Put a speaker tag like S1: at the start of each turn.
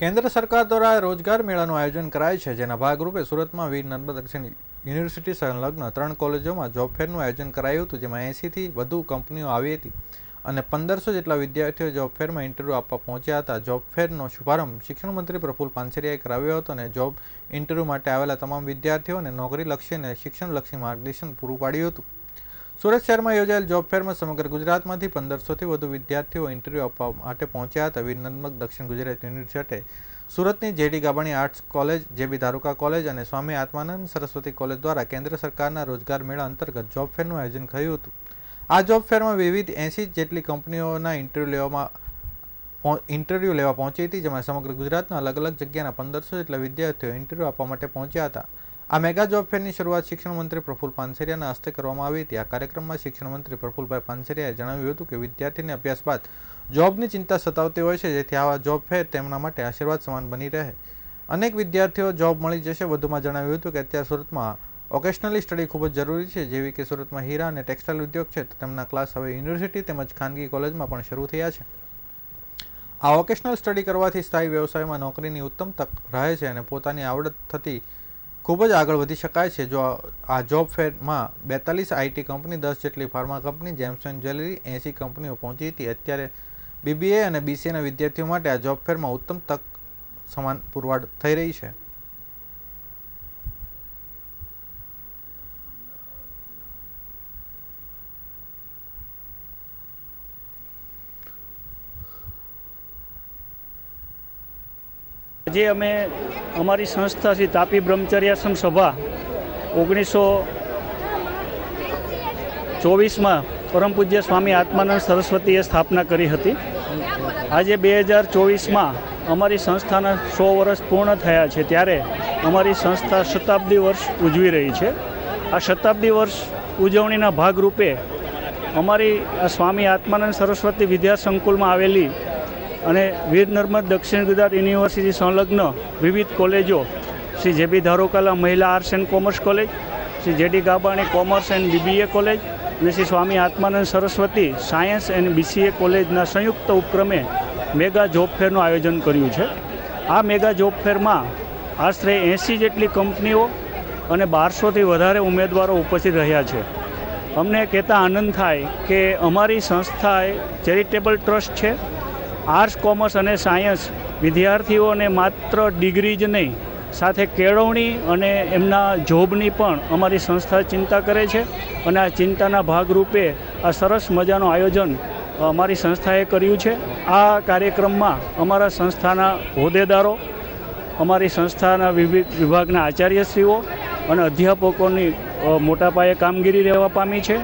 S1: કેન્દ્ર સરકાર દ્વારા રોજગાર મેળાનું આયોજન કરાય છે, જેના ભાગરૂપે સુરતમાં વીર નર્મદ દક્ષિણ યુનિવર્સિટી સંલગ્ન ત્રણ કોલેજોમાં જોબ ફેરનું આયોજન કરાયું હતું, જેમાં એંસીથી વધુ કંપનીઓ આવી હતી અને પંદરસો જેટલા વિદ્યાર્થીઓ જોબ ફેરમાં ઇન્ટરવ્યૂ આપવા પહોંચ્યા હતા. જોબ ફેરનો શુભારંભ શિક્ષણ મંત્રી પ્રફુલ પાનસરિયાએ કરાવ્યો હતો અને જોબ ઇન્ટરવ્યૂ માટે આવેલા તમામ વિદ્યાર્થીઓને નોકરીલક્ષી અને શિક્ષણલક્ષી માર્ગદર્શન પૂરું પાડ્યું હતું. સુરત શહેરમાં યોજાયેલ જોબ ફેરમાં સમગ્ર ગુજરાતમાંથી પંદરસોથી વધુ વિદ્યાર્થીઓ ઇન્ટરવ્યૂ આપવા માટે પહોંચ્યા હતા. વીર દક્ષિણ ગુજરાત યુનિવર્સિટી સુરતની JD Gabani arts college, JB Dharuka college અને સ્વામી આત્માનંદ સરસ્વતી કોલેજ દ્વારા કેન્દ્ર સરકારના રોજગાર મેળા અંતર્ગત જોબ ફેરનું આયોજન થયું હતું. આ જોબ ફેરમાં વિવિધ એંસી જેટલી કંપનીઓના ઇન્ટરવ્યૂ લેવામાં ઇન્ટરવ્યૂ લેવા પહોંચી હતી, જેમાં સમગ્ર ગુજરાતના અલગ અલગ જગ્યાના પંદરસો જેટલા વિદ્યાર્થીઓ ઇન્ટરવ્યૂ આપવા માટે પહોંચ્યા હતા. આ મેગા જોબ ફેરની શરૂઆત શિક્ષણ મંત્રી પ્રફુલ પાનસેરિયાના હસ્તે કરવામાં આવી હતી. આ કાર્યક્રમમાં શિક્ષણ મંત્રી પ્રફુલભાઈ પાનસેરિયાએ જણાવ્યું હતું કે વિદ્યાર્થીને અભ્યાસ બાદ જોબની ચિંતા સતાવતી હોય છે, જેથી આવા જોબ ફેર તેમના માટે આશીર્વાદ સમાન બની રહે. અનેક વિદ્યાર્થીઓ જોબ મળી જશે વધુમાં જણાવ્યું હતું કે અત્યારે સુરતમાં ઓકેશનલી સ્ટડી ખૂબ જ જરૂરી છે, જેવી કે સુરતમાં હીરા અને ટેક્સટાઇલ ઉદ્યોગ છે. તો તેમના ક્લાસ હવે યુનિવર્સિટી તેમજ ખાનગી કોલેજમાં પણ શરૂ થયા છે. આ વોકેશનલ સ્ટડી કરવાથી સ્થાયી વ્યવસાયમાં નોકરીની ઉત્તમ તક રહે છે અને પોતાની આવડત થતી ખૂબ જ આગળ વધી શકાય છે. જો આ જોબ ફેરમાં બેતાલીસ આઈટી કંપની, દસ જેટલી pharma company gems and jewellery એંસી કંપનીઓ પહોંચી હતી. અત્યારે બીબીએ અને બીસીએના વિદ્યાર્થીઓ માટે આ જોબ ફેરમાં ઉત્તમ તક સમાન પુરવાડ થઈ રહી છે.
S2: આજે અમે અમારી સંસ્થા છે તાપી બ્રહ્મચર્યાશ્રમ સભા ઓગણીસો ચોવીસમાં પરમ પૂજ્ય સ્વામી આત્માનંદ સરસ્વતીએ સ્થાપના કરી હતી. આજે બે હજાર ચોવીસમાં અમારી સંસ્થાના સો વર્ષ પૂર્ણ થયા છે ત્યારે અમારી સંસ્થા શતાબ્દી વર્ષ ઉજવી રહી છે. આ શતાબ્દી વર્ષ ઉજવણીના ભાગરૂપે અમારી સ્વામી આત્માનંદ સરસ્વતી વિદ્યા સંકુલમાં આવેલી અને વીર નર્મદ દક્ષિણ ગુજરાત યુનિવર્સિટી સંલગ્ન વિવિધ કોલેજો Shri JB Dharokala Mahila arts and commerce college, Shri JD Gabani commerce and BBA college અને Shri Swami Atmanand Saraswati science and BCA કોલેજના સંયુક્ત ઉપક્રમે મેગા જોબ ફેરનું આયોજન કર્યું છે. આ મેગા જોબ ફેરમાં આશરે એંસી જેટલી કંપનીઓ અને બારસોથી વધારે ઉમેદવારો ઉપસ્થિત રહ્યા છે. અમને કહેતા આનંદ થાય કે અમારી સંસ્થા એ ચેરિટેબલ ટ્રસ્ટ છે. આર્ટ્સ, કોમર્સ અને સાયન્સ વિદ્યાર્થીઓને માત્ર ડિગ્રી જ નહીં, સાથે કેળવણી અને એમના જોબની પણ અમારી સંસ્થા ચિંતા કરે છે. અને આ ચિંતાના ભાગરૂપે આ સરસ મજાનું આયોજન અમારી સંસ્થાએ કર્યું છે. આ કાર્યક્રમમાં અમારા સંસ્થાના હોદ્દેદારો, અમારી સંસ્થાના વિવિધ વિભાગના આચાર્યશ્રીઓ અને અધ્યાપકોની મોટા પાયે કામગીરી રહેવા પામી છે.